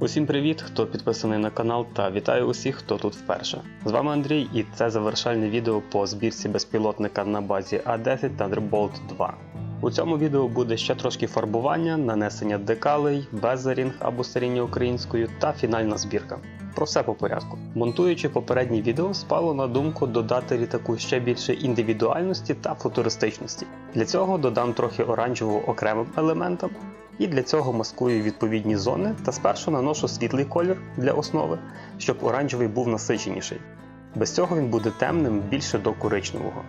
Усім привіт, хто підписаний на канал, та вітаю усіх, хто тут вперше. З вами Андрій, і це завершальне відео по збірці безпілотника на базі A10 Thunderbolt 2. У цьому відео буде ще трошки фарбування, нанесення декалей, безерінг або старіння українською та фінальна збірка. Про все по порядку. Монтуючи попереднє відео, спало на думку додати літаку ще більше індивідуальності та футуристичності. Для цього додам трохи оранжевого окремим елементам, і для цього маскую відповідні зони та спершу наношу світлий колір для основи, щоб оранжевий був насиченіший. Без цього він буде темним більше до коричневого.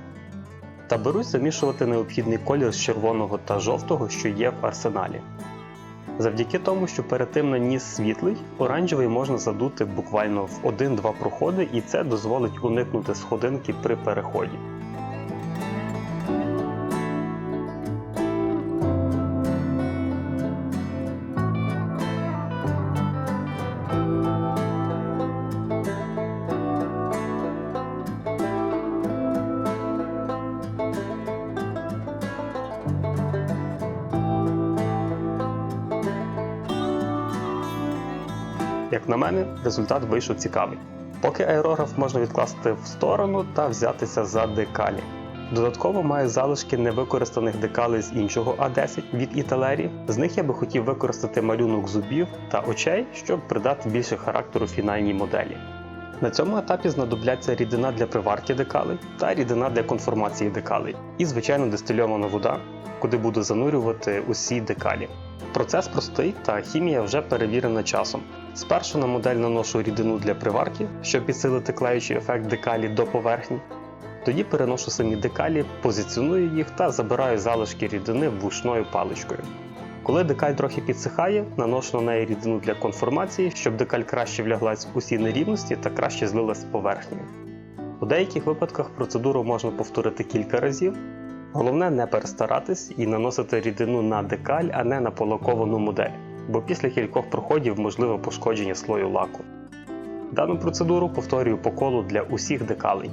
Та берусь замішувати необхідний колір з червоного та жовтого, що є в арсеналі. Завдяки тому, що перед тим наніс світлий, оранжевий можна задути буквально в 1-2 проходи, і це дозволить уникнути сходинки при переході. Результат вийшов цікавий. Поки аерограф можна відкласти в сторону та взятися за декалі. Додатково маю залишки невикористаних декалей з іншого А10 від Італері. З них я би хотів використати малюнок зубів та очей, щоб придати більше характеру фінальній моделі. На цьому етапі знадобляться рідина для приварки декалей та рідина для конформації декалей, і, звичайно, дистильована вода, куди буду занурювати усі декалі. Процес простий та хімія вже перевірена часом. Спершу на модель наношу рідину для приварки, щоб підсилити клеючий ефект декалі до поверхні. Тоді переношу самі декалі, позиціоную їх та забираю залишки рідини вушною паличкою. Коли декаль трохи підсихає, наношу на неї рідину для конформації, щоб декаль краще вляглась в усі нерівності та краще злилась з поверхнею. У деяких випадках процедуру можна повторити кілька разів. Головне не перестаратись і наносити рідину на декаль, а не на полаковану модель, бо після кількох проходів можливе пошкодження слою лаку. Дану процедуру повторюю по колу для усіх декалей.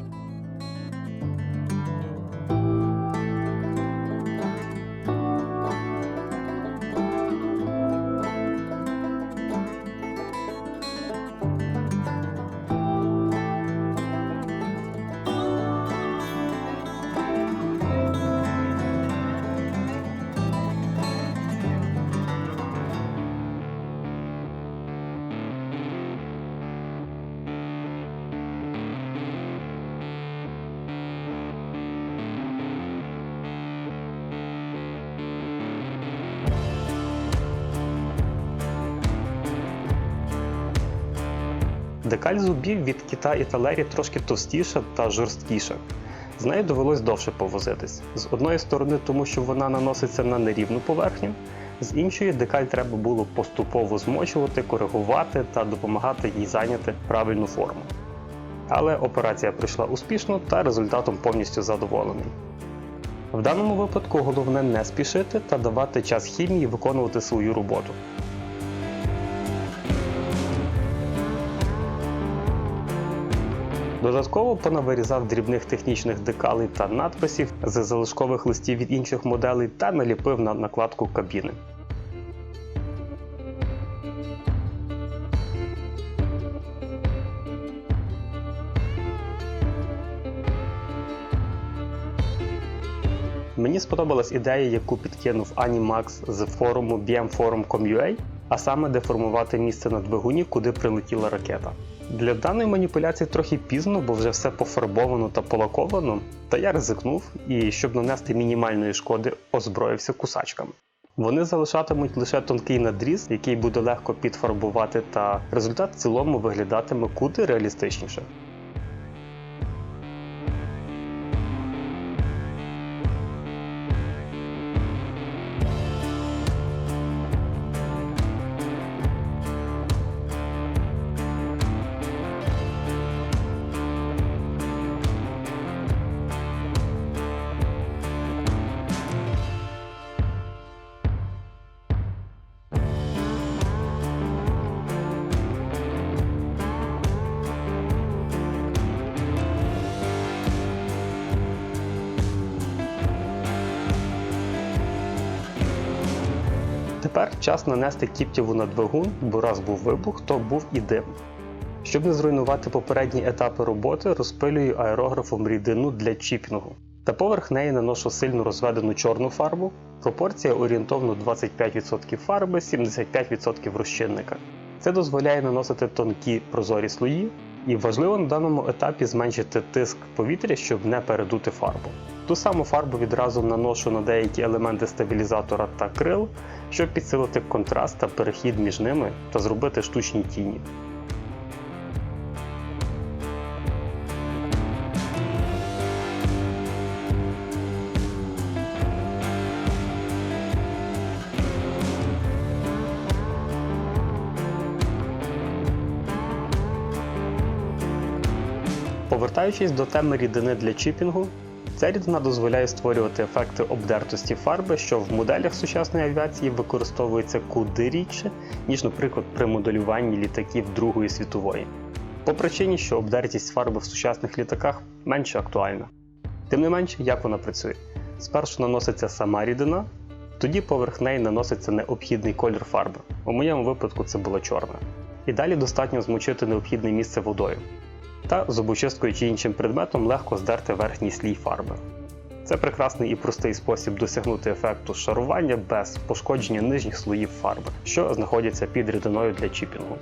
Декаль зубів від кита і талері трошки товстіша та жорсткіша. З нею довелось довше повозитись. З одної сторони, тому що вона наноситься на нерівну поверхню, з іншої декаль треба було поступово змочувати, коригувати та допомагати їй зайняти правильну форму. Але операція пройшла успішно та результатом повністю задоволений. В даному випадку головне не спішити та давати час хімії виконувати свою роботу. Додатково понавирізав дрібних технічних декалей та надписів з залишкових листів від інших моделей та наліпив на накладку кабіни. Мені сподобалась ідея, яку підкинув Animax з форуму bmforum.com.ua, а саме деформувати місце на двигуні, куди прилетіла ракета. Для даної маніпуляції трохи пізно, бо вже все пофарбовано та полаковано, та я ризикнув і, щоб нанести мінімальної шкоди, озброївся кусачками. Вони залишатимуть лише тонкий надріз, який буде легко підфарбувати, та результат в цілому виглядатиме куди реалістичніше. Тепер час нанести кіптєву на двигун, бо раз був вибух, то був і дим. Щоб не зруйнувати попередні етапи роботи, розпилюю аерографом рідину для чіпінгу. Та поверх неї наношу сильно розведену чорну фарбу. Пропорція орієнтовно 25% фарби, 75% розчинника. Це дозволяє наносити тонкі прозорі слої, і важливо на даному етапі зменшити тиск повітря, щоб не передути фарбу. Ту саму фарбу відразу наношу на деякі елементи стабілізатора та крил, щоб підсилити контраст та перехід між ними та зробити штучні тіні. Повертаючись до теми рідини для чіпінгу, ця рідина дозволяє створювати ефекти обдертості фарби, що в моделях сучасної авіації використовується куди рідше, ніж, наприклад, при моделюванні літаків Другої світової. По причині, що обдертість фарби в сучасних літаках менше актуальна. Тим не менше, як вона працює? Спершу наноситься сама рідина, тоді поверх неї наноситься необхідний колір фарби. У моєму випадку це була чорна. І далі достатньо змочити необхідне місце водою та зубочисткою чи іншим предметом легко здерти верхній слій фарби. Це прекрасний і простий спосіб досягнути ефекту шарування без пошкодження нижніх слоїв фарби, що знаходяться під рідиною для чіпінгу.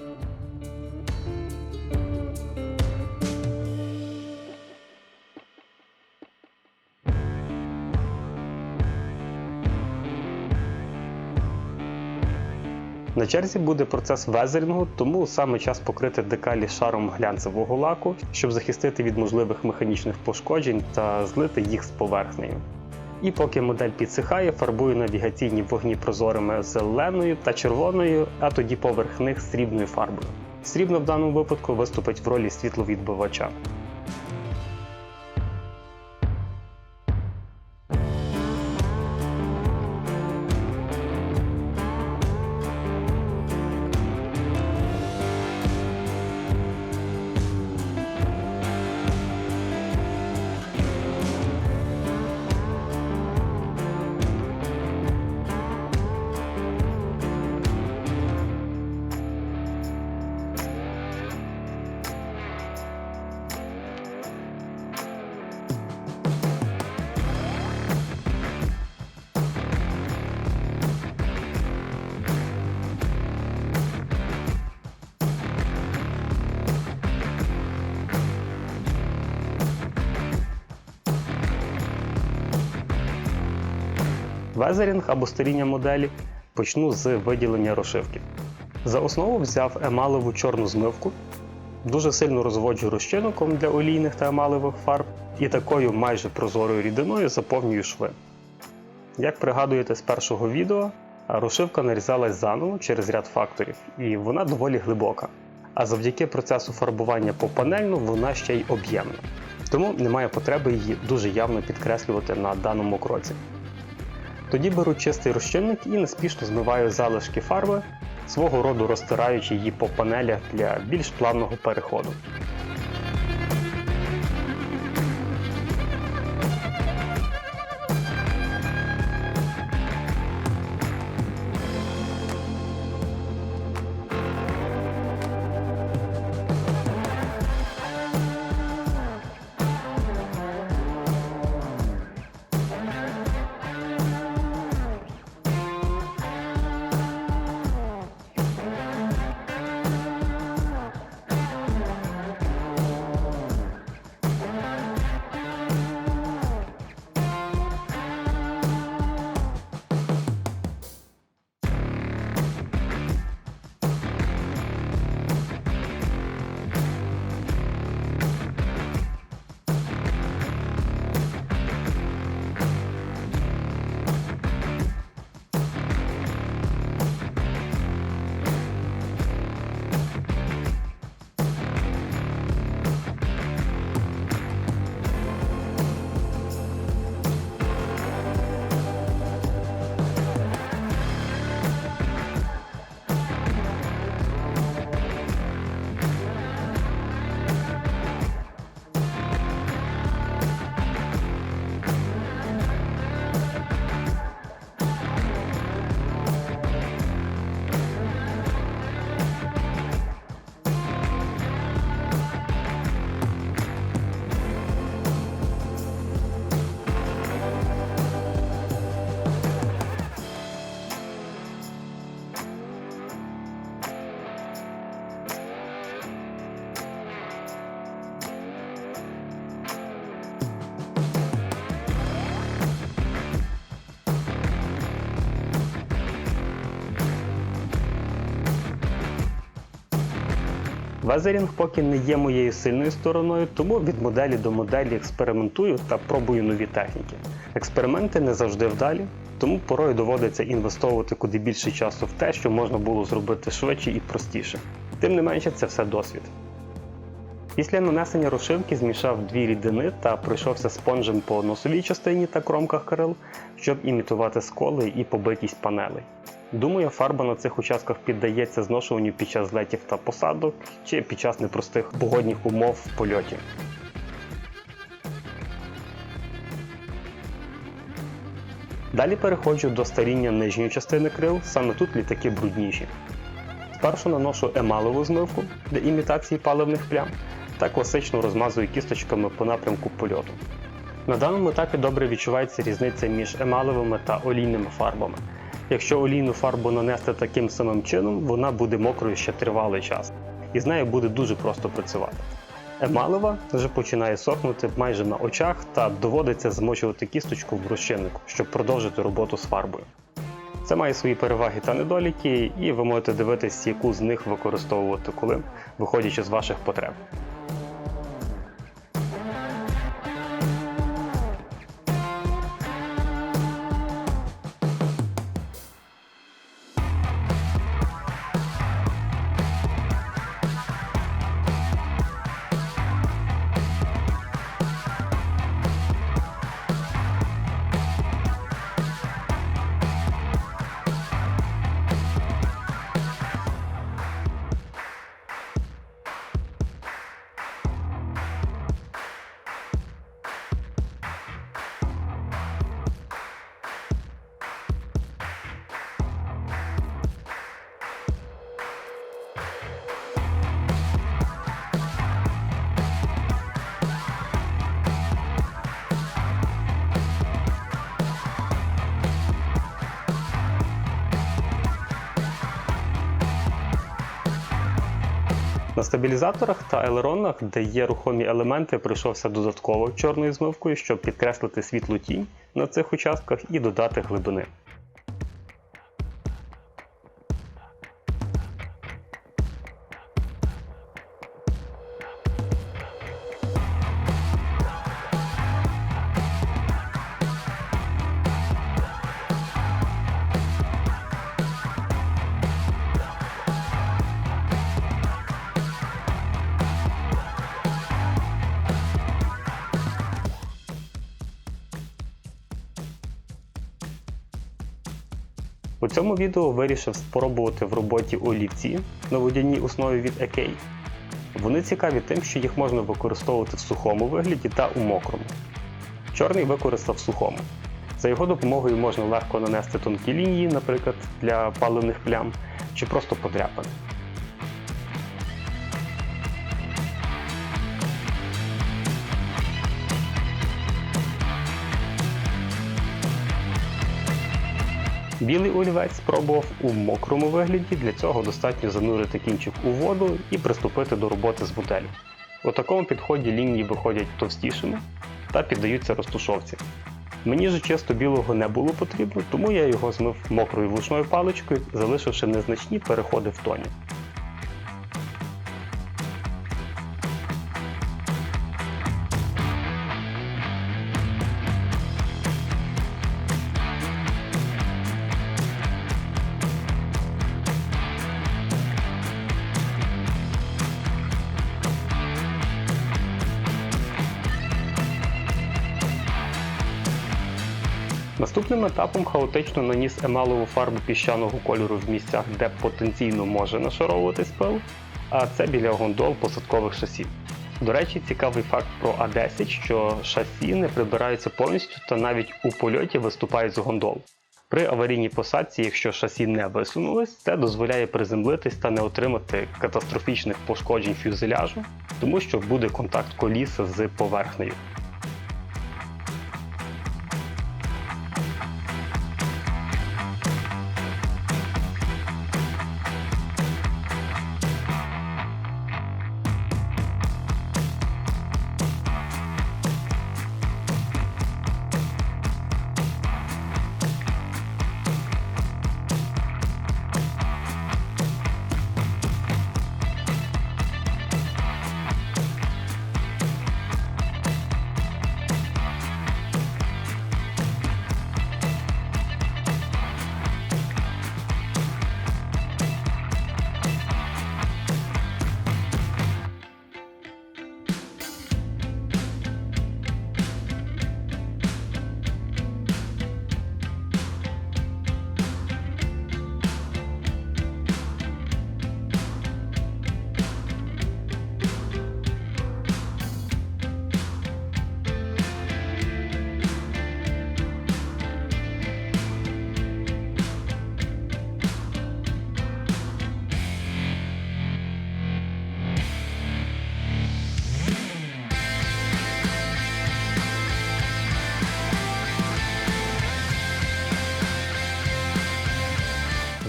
На черзі буде процес везерінгу, тому саме час покрити декалі шаром глянцевого лаку, щоб захистити від можливих механічних пошкоджень та злити їх з поверхнею. І поки модель підсихає, фарбую навігаційні вогні прозорими зеленою та червоною, а тоді поверх них срібною фарбою. Срібно в даному випадку виступить в ролі світловідбивача. Везерінг або старіння моделі почну з виділення розшивки. За основу взяв емалеву чорну змивку, дуже сильно розводжу розчинником для олійних та емалевих фарб і такою майже прозорою рідиною заповнюю шви. Як пригадуєте з першого відео, розшивка нарізалась заново через ряд факторів, і вона доволі глибока. А завдяки процесу фарбування по панельну вона ще й об'ємна. Тому немає потреби її дуже явно підкреслювати на даному кроці. Тоді беру чистий розчинник і неспішно змиваю залишки фарби, свого роду розтираючи її по панелях для більш плавного переходу. Везерінг поки не є моєю сильною стороною, тому від моделі до моделі експериментую та пробую нові техніки. Експерименти не завжди вдалі, тому порою доводиться інвестовувати куди більше часу в те, що можна було зробити швидше і простіше. Тим не менше, це все досвід. Після нанесення розшивки змішав дві рідини та пройшовся спонжем по носовій частині та кромках крил, щоб імітувати сколи і побитість панелей. Думаю, фарба на цих участках піддається зношуванню під час злетів та посадок чи під час непростих погодних умов в польоті. Далі переходжу до старіння нижньої частини крил, саме тут літаки брудніші. Спершу наношу емалову змивку для імітації паливних плям та класично розмазую кісточками по напрямку польоту. На даному етапі добре відчувається різниця між емалевими та олійними фарбами. Якщо олійну фарбу нанести таким самим чином, вона буде мокрою ще тривалий час, і з нею буде дуже просто працювати. Емалева вже починає сохнути майже на очах та доводиться змочувати кісточку в розчиннику, щоб продовжити роботу з фарбою. Це має свої переваги та недоліки, і ви можете дивитись, яку з них використовувати коли, виходячи з ваших потреб. Стабілізаторах та елеронах, де є рухомі елементи, пройшовся додатково чорною змивкою, щоб підкреслити світлу тінь на цих участках і додати глибини. Цьому відео вирішив спробувати в роботі олівці на водяній основі від EK. Вони цікаві тим, що їх можна використовувати в сухому вигляді та у мокрому. Чорний використав в сухому. За його допомогою можна легко нанести тонкі лінії, наприклад, для паливних плям, чи просто подряпини. Білий олівець спробував у мокрому вигляді, для цього достатньо занурити кінчик у воду і приступити до роботи з моделлю. У такому підході лінії виходять товстішими та піддаються розтушовці. Мені ж чисто білого не було потрібно, тому я його змив мокрою влучною паличкою, залишивши незначні переходи в тоні. Наступним етапом хаотично наніс емалову фарбу піщаного кольору в місцях, де потенційно може нашаровуватись пил, а це біля гондол посадкових шасі. До речі, цікавий факт про А10, що шасі не прибираються повністю та навіть у польоті виступають з гондол. При аварійній посадці, якщо шасі не висунулись, це дозволяє приземлитись та не отримати катастрофічних пошкоджень фюзеляжу, тому що буде контакт коліса з поверхнею.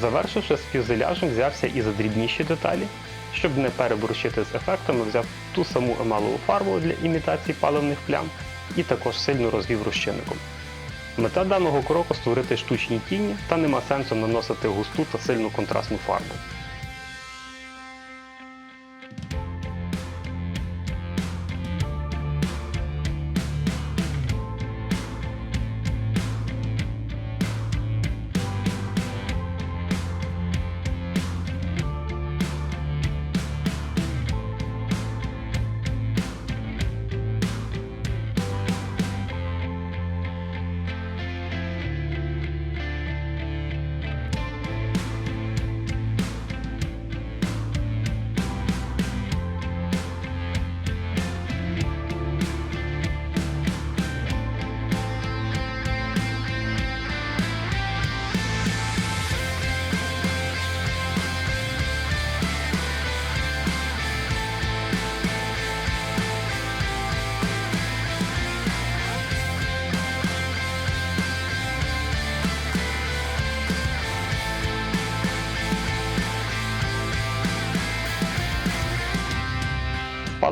Завершивши з фюзеляжем, взявся і за дрібніші деталі. Щоб не переборщити з ефектами, взяв ту саму емалову фарбу для імітації паливних плям і також сильно розвів розчинником. Мета даного кроку створити штучні тіні, та нема сенсу наносити густу та сильну контрастну фарбу.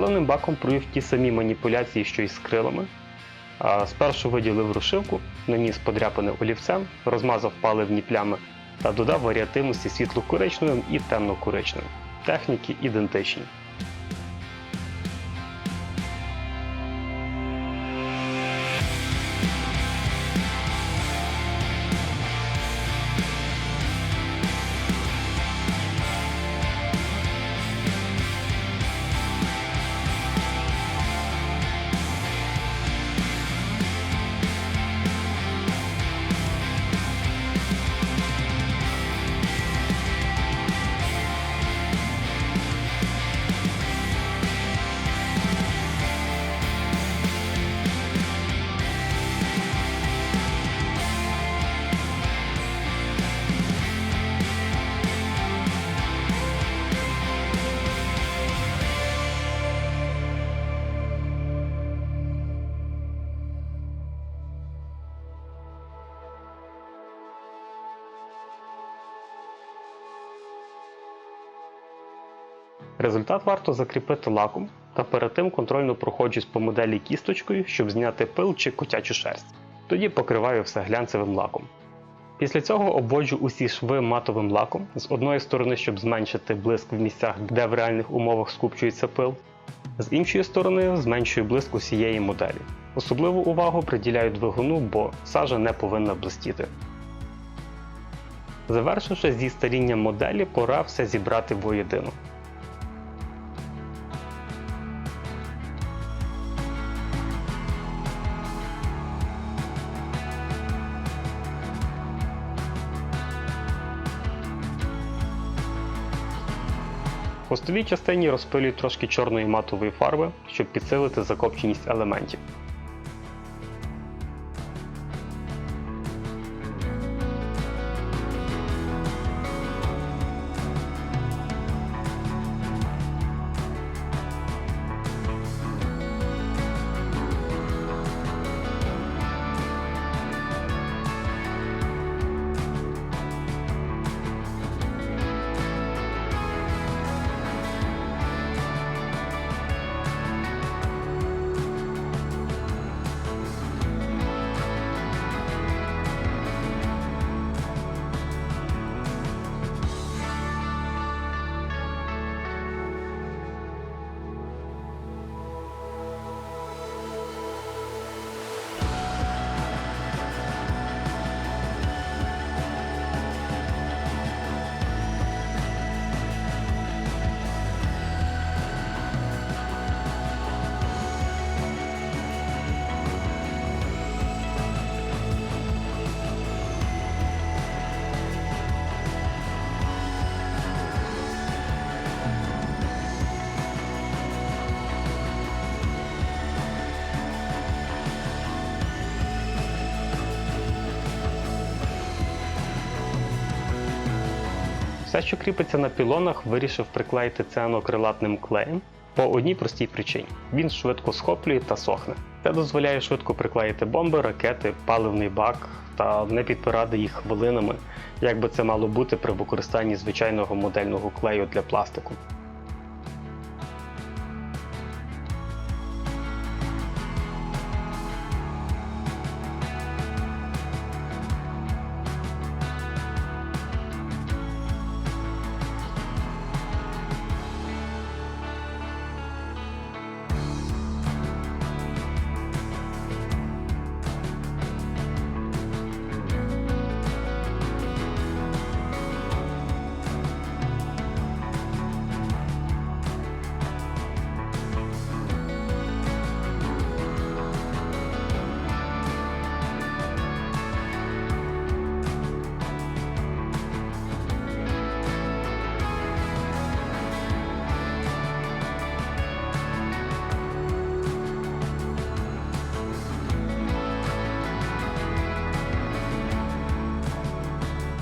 Паливним баком провів ті самі маніпуляції, що й з крилами. Спершу виділив рушивку, наніс подряпане олівцем, розмазав паливні плями та додав варіативності світло-коричневим і темно-коричневим. Техніки ідентичні. Результат варто закріпити лаком та перед тим контрольно проходжусь по моделі кісточкою, щоб зняти пил чи котячу шерсть. Тоді покриваю все глянцевим лаком. Після цього обводжу усі шви матовим лаком з одної сторони, щоб зменшити блиск в місцях, де в реальних умовах скупчується пил, з іншої сторони зменшую блиск усієї моделі. Особливу увагу приділяю двигуну, бо сажа не повинна блистіти. Завершивши зі старінням моделі, пора все зібрати воєдино. Хвостовій частині розпилюю трошки чорної матової фарби, щоб підсилити закопченість елементів. Все, що кріпиться на пілонах, вирішив приклеїти цианокрилатним клеєм. По одній простій причині: він швидко схоплює та сохне. Це дозволяє швидко приклеїти бомби, ракети, паливний бак та не підпирати їх хвилинами, як би це мало бути при використанні звичайного модельного клею для пластику.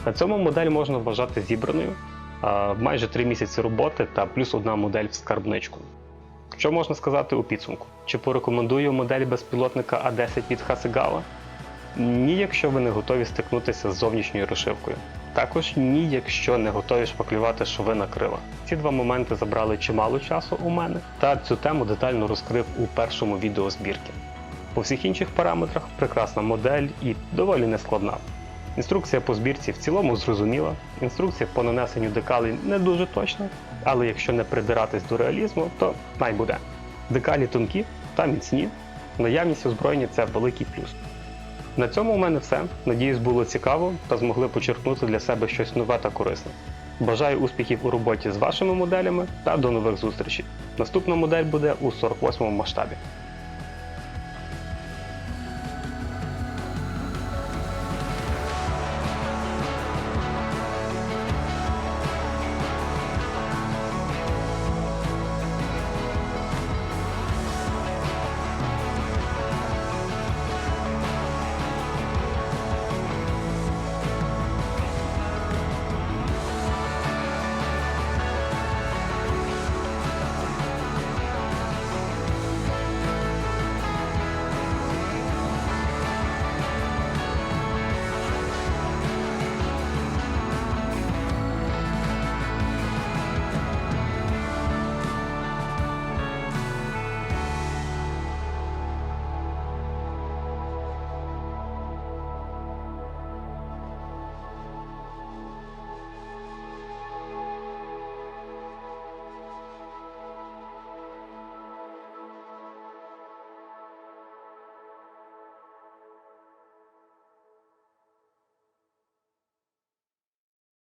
На цьому модель можна вважати зібраною. Майже 3 місяці роботи та плюс одна модель в скарбничку. Що можна сказати у підсумку? Чи порекомендую модель безпілотника А10 від Hasegawa? Ні, якщо ви не готові стикнутися з зовнішньою розшивкою. Також ні, якщо не готові шпаклювати шви на крила. Ці два моменти забрали чимало часу у мене, та цю тему детально розкрив у першому відео збірки. По всіх інших параметрах прекрасна модель і доволі нескладна. Інструкція по збірці в цілому зрозуміла, інструкція по нанесенню декалей не дуже точна, але якщо не придиратись до реалізму, то най буде. Декалі тонкі та міцні, наявність озброєння це великий плюс. На цьому у мене все. Надіюсь, було цікаво та змогли почерпнути для себе щось нове та корисне. Бажаю успіхів у роботі з вашими моделями та до нових зустрічей. Наступна модель буде у 48 масштабі.